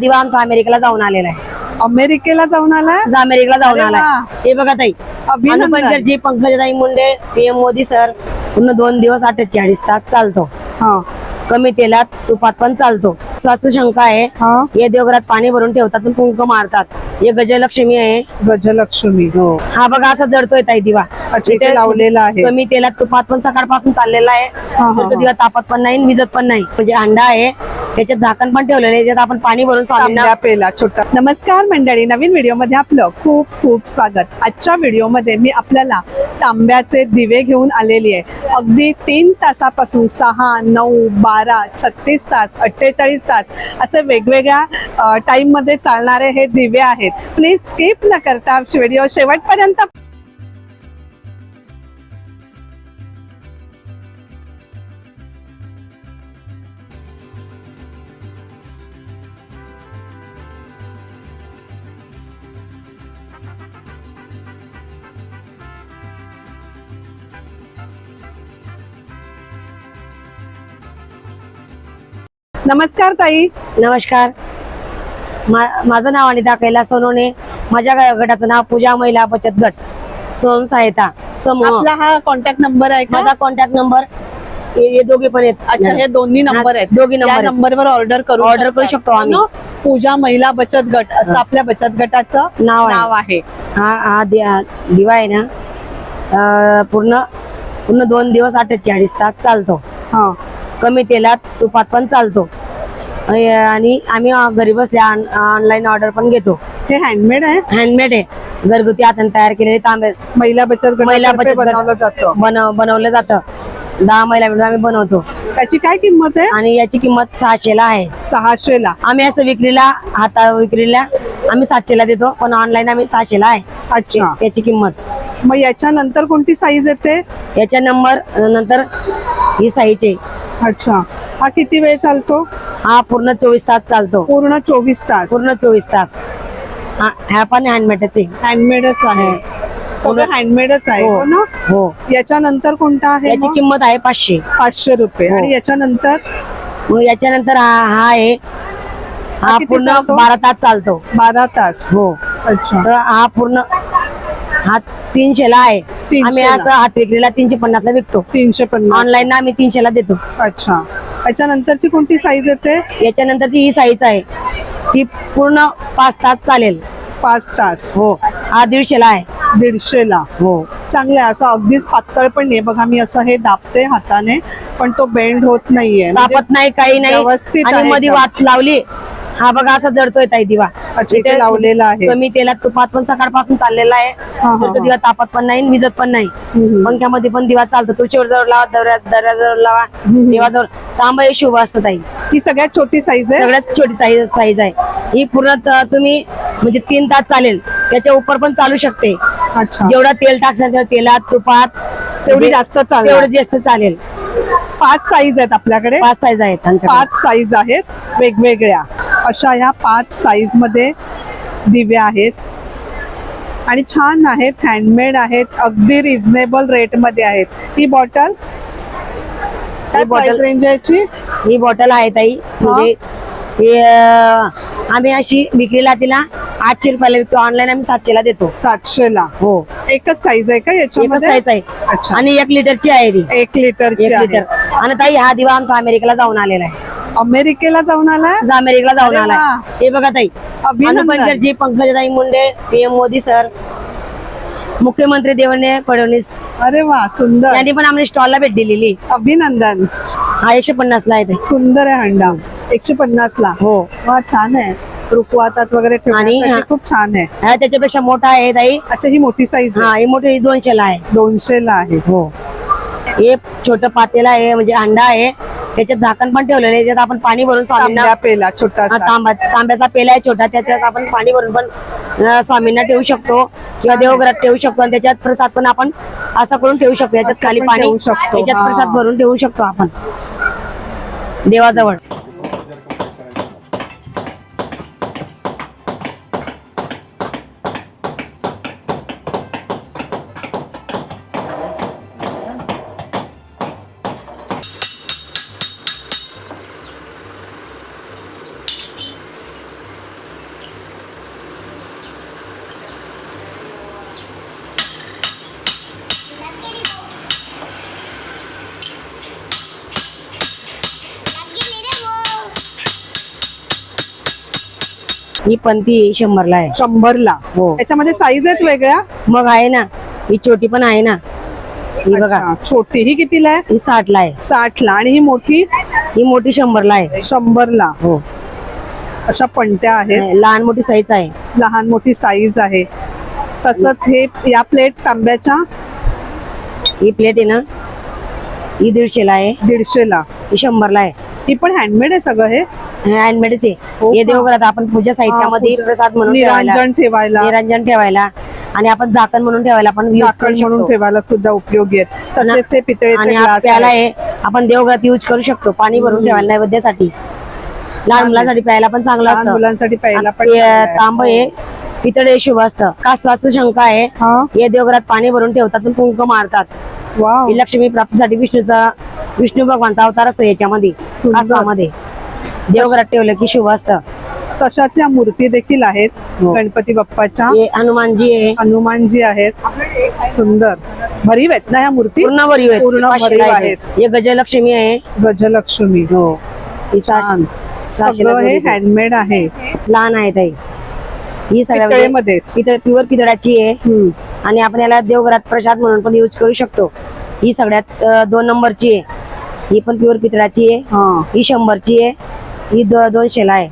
दिवा आमचा अमेरिकेला जाऊन आलेला आहे. अमेरिकेला जाऊन आलाय? आज अमेरिकेला जाऊन अरे आलाय. वा. हे बघा ताई अभिनंदन. जी पंकजाताई मुंडे पीएम मोदी सर पूर्ण दोन दिवस अठ्ठेचाळीस तास चालतो. हा. कमी तेलात तुपात पण चालतो. शंका आहे. हा. हे देवघरात पाणी भरून ठेवतात पण कुंक मारतात. हे गजलक्ष्मी आहे. गजलक्ष्मी. हा. बघा असा जडतोय ताई दिवा. अच्छा इथे लावलेला आहे. कमी तेलात तुपात पण सकाळपासून चाललेला आहे. हा, तो हा. दिवा तापत पण नाही आणि विजत पण नाही. म्हणजे अंडा आहे. त्याच्यात झाकण पण ठेवलेलं आहे. त्याच्यात आपण पाणी भरून स्वामींना पेला छोटा नमस्कार मंडळी. नवीन व्हिडिओमध्ये आपलं खूप खूप स्वागत. आजच्या व्हिडिओमध्ये मी आपल्याला तांब्याचे दिवे घेऊन आलेली आहे. अगदी तीन तासापासून सहा नऊ बारा बारा छत्तीस तास अठ्ठेचाळीस तास असे वेगवेगळ्या टाइममध्ये चालणारे हे दिवे आहेत. प्लीज स्किप न करता व्हिडिओ शेवटपर्यंत नमस्कार ताई. नमस्कार. मा- माझं नाव अनिता कैलास सोनवणे. माझ्या गटाचं नाव पूजा महिला बचत गट. स्वयं सहायता. समूह आपला हा कॉन्टॅक्ट नंबर आहे का? माझा कॉन्टॅक्ट नंबर हे हे दोघे पण आहेत. अच्छा हे दोन्ही नंबर आहेत. दोघी या नंबर आहेत. नंबरवर ऑर्डर करू Order करू. शकतो आम्ही. पूजा महिला बचत गट असं. आपल्या बचत गटाचं नाव आहे. नाव आहे. हा हा दि- हा दिवा आहे ना. अं, पूर्ण पूर्ण दोन दिवस अठ्ठेचाळीस तास चालतो. हा. कमी तेलात तुपात पण चालतो. आणि आम्ही घरी बसल्या ऑनलाईन ऑर्डर पण घेतो. हे हँडमेड आहे? हँडमेड आहे. घरगुती हाताने तयार केलेले तांबे. महिला बचत महिला बचत. बनवलं जातं. बनव बनवलं जातं. दहा महिला मिळून आम्ही बनवतो. त्याची काय किंमत आहे? आणि याची किंमत सहाशेला आहे. सहाशे ला आम्ही असं विक्रीला हाता विक्रीला आम्ही सातशेला देतो पण ऑनलाईन आम्ही सहाशेला आहे. अच्छा. त्याची किंमत. मग याच्यानंतर कोणती साईज येते? याच्या नंबर नंतर ही साईजचे अच्छा. हा किती वेळ चालतो? हा पूर्ण चोवीस तास चालतो. पूर्ण चोवीस तास. पूर्ण चोवीस तास. हा ह्या पण हँडमेडच आहे. हँडमेडच आहे. सगळं हँडमेडच आहे हो. हो ना हो. याच्यानंतर कोणता आहे याची मग? किंमत आहे पाचशे. पाचशे रुपये. हो. आणि याच्यानंतर? मग याच्यानंतर हा हा आहे. हा किती पूर्ण चालतो? बारा तास चालतो. बारा तास. हो. अच्छा. तर हा पूर्ण हा तीनशेला आहे. आम्ही असं हात विक्रीला तीनशे पन्नासला विकतो. तीनशे पन्नास ऑनलाईन आम्ही तीनशेला देतो. अच्छा. याच्यानंतरची कोणती साईज येते? याच्यानंतर ती ही साईज आहे. ती पूर्ण पाच तास चालेल. पाच तास. हो. हा दीडशेला आहे. दीडशे ला हो. चांगलं आहे. असं अगदीच पातळ पण नाही. बघा मी असं हे दाबते हाताने पण तो बेंड होत नाहीये. म्हणजे तापत नाही काही नाही. व्यवस्थित आहे मध्ये. वाट लावली हा बघा असा जडतोय ताई दिवा. अच्छा इथे लावलेला आहे. कमी तेलात तुपात पण सकाळपासून चाललेला आहे. हा, तर तो दिवा तापत पण नाही विजत पण नाही. हम्म. पंख्यामध्ये पण दिवा चालतो. तुळशीवर जवळ लावा दर्या दर्याजवळ लावा. देवाजवळ. तांबा हे शुभ असतं ताई. ही सगळ्यात छोटी साईज आहे? सगळ्यात छोटी साईज साईज आहे. ही पूर्ण त- तुम्ही म्हणजे तीन तास चालेल. त्याच्या उपर पण चालू शकते. अच्छा. जेवढा तेल टाकसान तेवढं तेलात तुपात. तेवढी जास्त चालणार तेवढं जास्त चालेल. पाच साईज आहेत आपल्याकडे. पाच साईज आहेत आमच्याकडे. पाच साईज आहेत. वेगवेगळ्या. अशा ह्या पाच साईजमध्ये दिवे आहेत. आणि छान आहेत हँडमेड आहेत अगदी रिझनेबल रेटमध्ये आहेत. ही बॉटल काय ही प्राइस रेंज आहे याची? ही बॉटल आहे ताई. म्हणजे हे अं, आम्ही अशी विक्रीला तिला आठशे रुपयाला विकतो. ऑनलाईन आम्ही सातशेला देतो. सातशे ला हो. एकच साईज आहे का एकच याच्यामध्ये आहे. अच्छा. आणि एक लिटरची आहे ती. एक लिटरची एक आहे. लिटर आणि ताई हा दिवा आमचा अमेरिकेला जाऊन आलेला आहे. अमेरिकेला जाऊन आलाय? अमेरिकेला जाऊन आलाय. हे बघा ताई अभिनंदन. जी पंकजाताई मुंडे पीएम मोदी सर मुख्यमंत्री देवेंद्र फडणवीस. अरे वा सुंदर. यांनी पण आम्हाला स्टॉलला भेट दिलेली. अभिनंदन. हा एकशे पन्नास ला आहे. सुंदर आहे हंडा एकशे पन्नास ला हो. वा छान आहे. रुकवातात वगैरे. खूप छान आहे. हा त्याच्यापेक्षा मोठा आहे ताई. अच्छा ही मोठी साईज हा ही मोठी दोनशे ला आहे. दोनशे ला आहे. हो. हे छोट पातेला आहे म्हणजे अंडा आहे. त्याच्यात झाकण पण ठेवलेलं आहे. त्याच्यात आपण पाणी भरून स्वामींना पेला तांबा तांब्याचा पेला आहे छोटा. त्याच्यात आपण पाणी भरून पण स्वामींना ठेवू शकतो. किंवा देवघरात ठेवू शकतो. आणि त्याच्यात प्रसाद पण आपण असं करून ठेवू शकतो. याच्यात खाली पण त्याच्यात. प्रसाद भरून ठेवू शकतो आपण. देवाजवळ. ही पंथी शंभरला आहे. शंभरला. हो. त्याच्यामध्ये साईज आहेत वेगळ्या? मग आहे ना ही छोटी पण आहे ना. ही बघा. अच्छा, छोटी. ही कितीला आहे? ही साठला आहे. साठला. आणि ही मोठी? ही मोठी शंभरला आहे. शंभरला. हो. अशा पणत्या आहेत. लहान मोठी साईज आहे. लहान मोठी साईज आहे. तसंच हे या प्लेट्स तांब्याच्या? ही प्लेट आहे ना ही दीडशेला आहे. दीडशेला. ही शंभरला आहे. ही पण हँडमेड आहे सगळं हे? हँडमेडच आहे हो हे का? देवघरात आपण पूजा साहित्यामध्ये प्रसाद म्हणून ठेवायला निरांजन ठेवायला निरंजन ठेवायला. आणि आपण झाकण म्हणून ठेवायला आपण use झाकण म्हणून. ठेवायला सुद्धा उपयोगी आहेत. तसेच हे पितळेचे हा आहे आपण देवघरात युज करू शकतो. पाणी भरून ठेवायला नैवेद्यासाठी. लहान मुलांसाठी प्यायला पण चांगलं असतं. मुलांसाठी प्यायला पण. तांब आहे पितळे शुभ असतं. कासवाचं शंका आहे. हा? हे देवघरात पाणी भरून ठेवतात पण कुंक मारतात. ही लक्ष्मी प्राप्तीसाठी विष्णूचा विष्णू भगवानचा अवतार असतो याच्यामध्ये. कासवामध्ये. देवघरात ठेवलं की शुभ असतं. तशाच या मूर्ती देखील आहेत. हो. गणपती बाप्पाच्या. हे हनुमानजी आहे. हनुमानजी आहेत. सुंदर. भरीव आहेत ना ह्या मूर्ती? पूर्ण भरीव आहेत. पूर्ण भरीव आहेत. आहेत. हे गजलक्ष्मी आहे. गजलक्ष्मी. हो. ही छान. सहाशे- सहाशेला सगळं हे जोडी आहे. हँडमेड आहे. लहान आहे ताई. ही सगळ्या म्हणजे पितळेमध्येच. पितळ प्युअर पितळाची आहे. हम्म. आणि आपण याला देवघरात प्रसाद म्हणून पण यूज करू शकतो. ही सगळ्यात अं, दोन नंबरची आहे. ही पण प्युअर पितळाची आहे. हा. ही शंभरची आहे. ही दोनशेला आहे.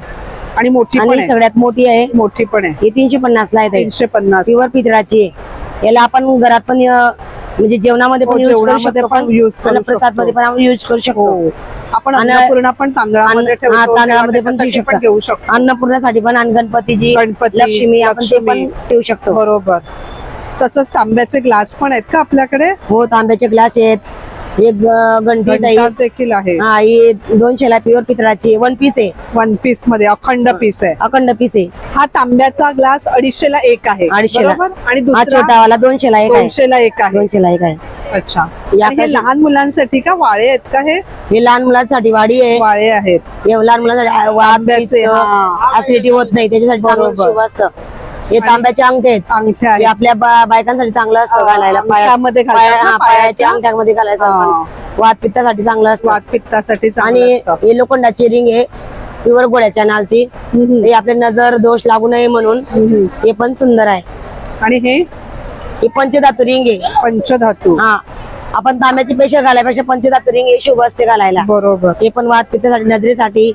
आणि मोठी पण आणि आहे. सगळ्यात मोठी आहे. मोठी पण आहे. ही तीनशे पन्नासला आहे ताई. तीनशे पन्नास. प्युअर पितळाची आहे. याला आपण घरात पण अं, म्हणजे जेवणामध्ये हो, पण यूज करू जेवणामध्ये शकतो पण use करू प्रसादमध्ये शकतो. पण आपण यूज करू शकतो. हो. आपण आणि- अन्नपूर्णा पण तांदळामध्ये अन्न- ठेवतो तेव्हा तांदळामध्ये पण त्याच्यासाठी ठेवू पण शकता. घेऊ शकतो. अन्नपूर्णासाठी पण आणि गणपतीची गणपती, लक्ष्मी आपण ते लक्ष्मी. पण ठेवू शकतो. बरोबर. तसंच तांब्याचे ग्लास पण आहेत का आपल्याकडे? हो तांब्याचे ग्लास आहेत. एक गणपत घंटा देखील आहे. हा ही दोनशेला प्युअर पितळाची वन पीस आहे. वन पीसमध्ये अखंड पीस आहे. अखंड पीस आहे. हा तांब्याचा ग्लास अडीचशेला एक आहे. अडीचशेला. बरोबर? आणि हा दुसरा छोटावाला दोनशेला एक आहे. दोनशेला एक आहे. दोनशेला एक आहे. अच्छा. या आणि हे कशी- लहान मुलांसाठी का वाळे आहेत का हे? हे लहान मुलांसाठी वाडी आहे. वाळे आहेत. हे लहान मुलांसाठी वाद हा. ऍसिडिटी होत नाही. त्याच्यासाठी चांगलं बरोबर. शुभ असतं. हे तांब्याचे अंगठे आहेत. अंगठ्या आहेत. आपल्या बा- बायकांसाठी चांगलं असतं घालायला. पाया- अंगठ्यामध्ये घालतात पाया- ना, हा, पायाच्या? पायाच्या? अंगठ्यामध्ये घालायचं हा. वात पित्तासाठी चांगलं असतं. वात पित्तासाठी चांगलं आणि असतं. हे लोखंडाची रिंग आहे. प्युअर गोळ्याच्या नालची. हे आपले नजर दोष लागू नये म्हणून. हम्म. हे पण सुंदर आहे. आणि हे? ही पंचधातू रिंग आहे. पंचधातू. हा. आपण तांब्याची पेशा घालायपेक्षा पंचधातू रिंग हे शुभ असते घालायला. बरोबर. हे पण वात पित्तासाठी नजरेसाठी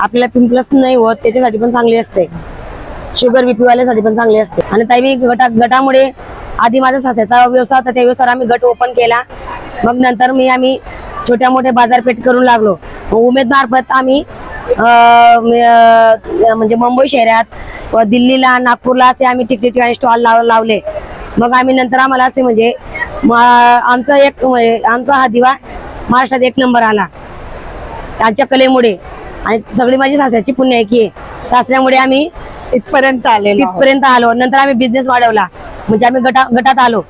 आपल्याला पिंपल्स नाही होत त्याच्यासाठी पण चांगली असते. शुगर बीपी वाल्यासाठी पण चांगली असते. आणि ताई मी गटा गटामुळे आधी माझा सासऱ्याचा व्यवसाय होता त्या व्यवसायावर आम्ही गट ओपन केला. मग नंतर मी आम्ही छोट्या मोठ्या बाजारपेठ करून लागलो. मग आम्ही म्हणजे मुंबई शहरात व दिल्लीला नागपूरला असे आम्ही ठिकठिकाणी स्टॉल लाव लावले. मग आम्ही नंतर आम्हाला असे म्हणजे म- आमचा एक म्हणजे आमचा हा दिवा महाराष्ट्रात एक नंबर आला. त्यांच्या कलेमुळे. आणि सगळी माझी सासऱ्याची पुण्याकी आहे सासऱ्यामुळे आम्ही इथपर्यंत आलेलो आहोत. तिथपर्यंत आलो. नंतर आम्ही बिझनेस वाढवला. म्हणजे आम्ही गटा गटात आलो.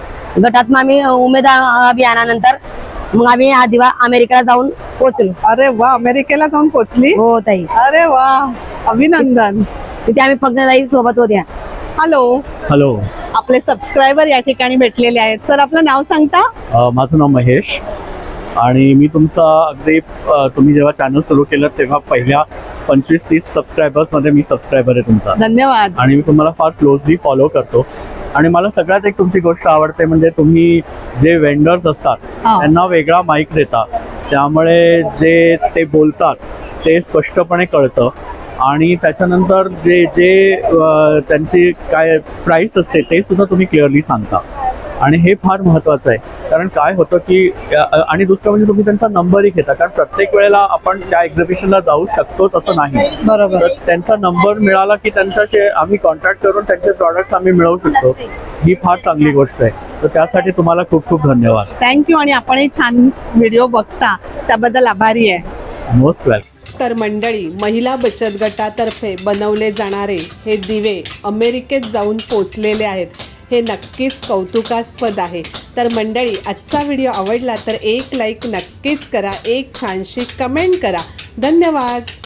गटात मग आम्ही उमेद अभियानानंतर मग आम्ही हा दिवा अमेरिकेला जाऊन पोहोचलो. अरे वा अमेरिकेला जाऊन पोहोचली? हो ताई. अरे वा अभिनंदन. तिथे आम्ही फक्त सोबत होत्या. हॅलो. हॅलो. आपले सबस्क्रायबर या ठिकाणी भेटलेले आहेत. सर आपलं नाव सांगता? माझं नाव महेश. आणि मी तुमचा अगदी तुम्ही जेव्हा चॅनल सुरू केलं तेव्हा पहिल्या पंचवीस तीस सबस्क्रायबर्समध्ये मी सबस्क्रायबर आहे तुमचा. धन्यवाद. आणि मी तुम्हाला फार क्लोजली फॉलो करतो. आणि मला सगळ्यात एक तुमची गोष्ट आवडते म्हणजे तुम्ही जे वेंडर्स असतात. त्यांना वेगळा माईक देता. त्यामुळे जे ते बोलतात ते स्पष्टपणे कळतं. आणि त्याच्यानंतर जे जे त्यांची काय प्राईस असते ते सुद्धा तुम्ही क्लिअरली सांगता. आणि हे फार महत्वाचं आहे. कारण काय होतं की आणि दुसरं म्हणजे तुम्ही त्यांचा नंबरही घेता. कारण प्रत्येक वेळेला आपण त्या एक्झिबिशनला जाऊ शकतो तसं नाही. बरोबर. त्यांचा नंबर मिळाला की त्यांच्याशी आम्ही कॉन्टॅक्ट करून त्यांचे प्रॉडक्ट आम्ही मिळवू शकतो. ही फार चांगली गोष्ट आहे. तर त्यासाठी तुम्हाला खूप खूप धन्यवाद. थँक्यू आणि आपणही छान व्हिडिओ बघता. त्याबद्दल आभारी आहे. मोस्ट वेलकम तर मंडळी महिला बचत गटातर्फे बनवले जाणारे हे दिवे अमेरिकेत जाऊन पोचलेले आहेत. हे नक्कीच कौतुकास्पद आहे. तर मंडळी आजचा व्हिडिओ आवडला तर एक लाईक नक्कीच करा एक छानशी कमेंट करा. धन्यवाद!